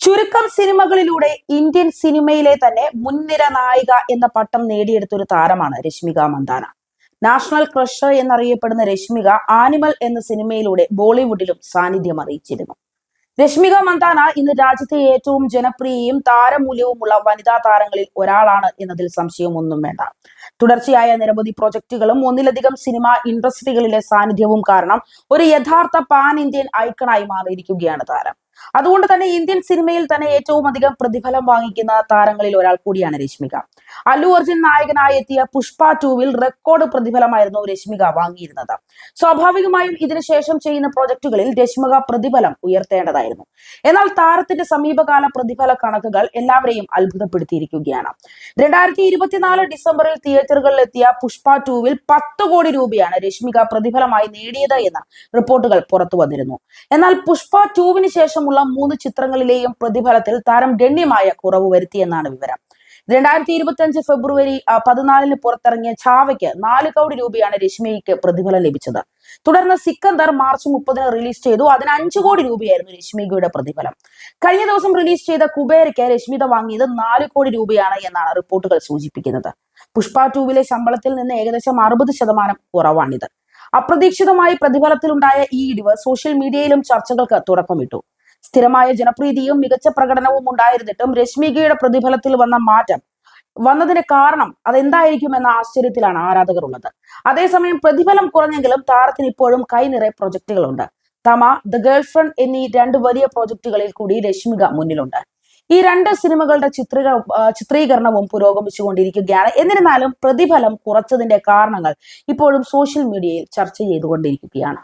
ചുരുക്കം സിനിമകളിലൂടെ ഇന്ത്യൻ സിനിമയിലെ തന്നെ മുൻനിര നായിക എന്ന പട്ടം നേടിയെടുത്ത ഒരു താരമാണ് രശ്മിക മന്ദാന. നാഷണൽ ക്രഷർ എന്നറിയപ്പെടുന്ന രശ്മിക ആനിമൽ എന്ന സിനിമയിലൂടെ ബോളിവുഡിലും സാന്നിധ്യം അറിയിച്ചിരുന്നു. രശ്മിക മന്ദാന ഇന്ന് രാജ്യത്തെ ഏറ്റവും ജനപ്രിയയും താരമൂല്യവുമുള്ള വനിതാ താരങ്ങളിൽ ഒരാളാണ് എന്നതിൽ സംശയമൊന്നും വേണ്ട. തുടർച്ചയായ നിരവധി പ്രൊജക്ടുകളും ഒന്നിലധികം സിനിമ ഇൻഡസ്ട്രികളിലെ സാന്നിധ്യവും കാരണം ഒരു യഥാർത്ഥ പാൻ ഇന്ത്യൻ ഐക്കണായി മാറിയിരിക്കുകയാണ് താരം. അതുകൊണ്ട് തന്നെ ഇന്ത്യൻ സിനിമയിൽ തന്നെ ഏറ്റവും അധികം പ്രതിഫലം വാങ്ങിക്കുന്ന താരങ്ങളിൽ ഒരാൾ കൂടിയാണ് രശ്മിക. അല്ലു അർജുൻ നായകനായി എത്തിയ പുഷ്പ ടൂവിൽ റെക്കോർഡ് പ്രതിഫലമായിരുന്നു രശ്മിക വാങ്ങിയിരുന്നത്. സ്വാഭാവികമായും ഇതിനുശേഷം ചെയ്യുന്ന പ്രോജക്റ്റുകളിൽ രശ്മിക പ്രതിഫലം ഉയർത്തേണ്ടതായിരുന്നു. എന്നാൽ താരത്തിന്റെ സമീപകാല പ്രതിഫല കണക്കുകൾ എല്ലാവരെയും അത്ഭുതപ്പെടുത്തിയിരിക്കുകയാണ്. രണ്ടായിരത്തി ഇരുപത്തിനാല് ഡിസംബറിൽ തിയേറ്ററുകളിൽ എത്തിയ പുഷ്പ ടൂവിൽ പത്ത് കോടി രൂപയാണ് രശ്മിക പ്രതിഫലമായി നേടിയത് എന്ന് റിപ്പോർട്ടുകൾ പുറത്തു വന്നിരുന്നു. എന്നാൽ പുഷ്പ ടൂവിന് ശേഷമുള്ള മൂന്ന് ചിത്രങ്ങളിലെയും പ്രതിഫലത്തിൽ താരം ഗണ്യമായ കുറവ് വരുത്തിയെന്നാണ് വിവരം. രണ്ടായിരത്തി ഇരുപത്തി അഞ്ച് ഫെബ്രുവരി പതിനാലിന് പുറത്തിറങ്ങിയ ചാവയ്ക്ക് നാല് കോടി രൂപയാണ് രശ്മിക്ക് പ്രതിഫലം ലഭിച്ചത്. തുടർന്ന് സിക്കന്ദർ മാർച്ച് മുപ്പതിന് റിലീസ് ചെയ്തു. അതിന് അഞ്ചു കോടി രൂപയായിരുന്നു രശ്മികയുടെ പ്രതിഫലം. കഴിഞ്ഞ ദിവസം റിലീസ് ചെയ്ത കുബേരയ്ക്ക് രശ്മിത വാങ്ങിയത് നാല് കോടി രൂപയാണ് എന്നാണ് റിപ്പോർട്ടുകൾ സൂചിപ്പിക്കുന്നത്. പുഷ്പ ടൂവിലെ ശമ്പളത്തിൽ നിന്ന് ഏകദേശം അറുപത് ശതമാനം കുറവാണിത്. അപ്രതീക്ഷിതമായി പ്രതിഫലത്തിലുണ്ടായ ഈ ഇടിവ് സോഷ്യൽ മീഡിയയിലും ചർച്ചകൾക്ക് തുടക്കമിട്ടു. സ്ഥിരമായ ജനപ്രീതിയും മികച്ച പ്രകടനവും ഉണ്ടായിരുന്നിട്ടും രശ്മികയുടെ പ്രതിഫലത്തിൽ വന്ന മാറ്റം വന്നതിന് കാരണം അതെന്തായിരിക്കും എന്ന ആശ്ചര്യത്തിലാണ് ആരാധകർ ഉള്ളത് അതേസമയം പ്രതിഫലം കുറഞ്ഞെങ്കിലും താരത്തിന് ഇപ്പോഴും കൈനിറയെ പ്രൊജക്ടുകളുണ്ട്. തമ ദ ഗേൾഫ്രണ്ട് എന്നീ രണ്ട് വലിയ പ്രോജക്റ്റുകളിൽ കൂടി രശ്മിക മുന്നിലുണ്ട്. ഈ രണ്ട് സിനിമകളുടെ ചിത്രീക ചിത്രീകരണവും പുരോഗമിച്ചുകൊണ്ടിരിക്കുകയാണ്. എന്നിരുന്നാലും പ്രതിഫലം കുറച്ചതിന്റെ കാരണങ്ങൾ ഇപ്പോഴും സോഷ്യൽ മീഡിയയിൽ ചർച്ച ചെയ്തുകൊണ്ടിരിക്കുകയാണ്.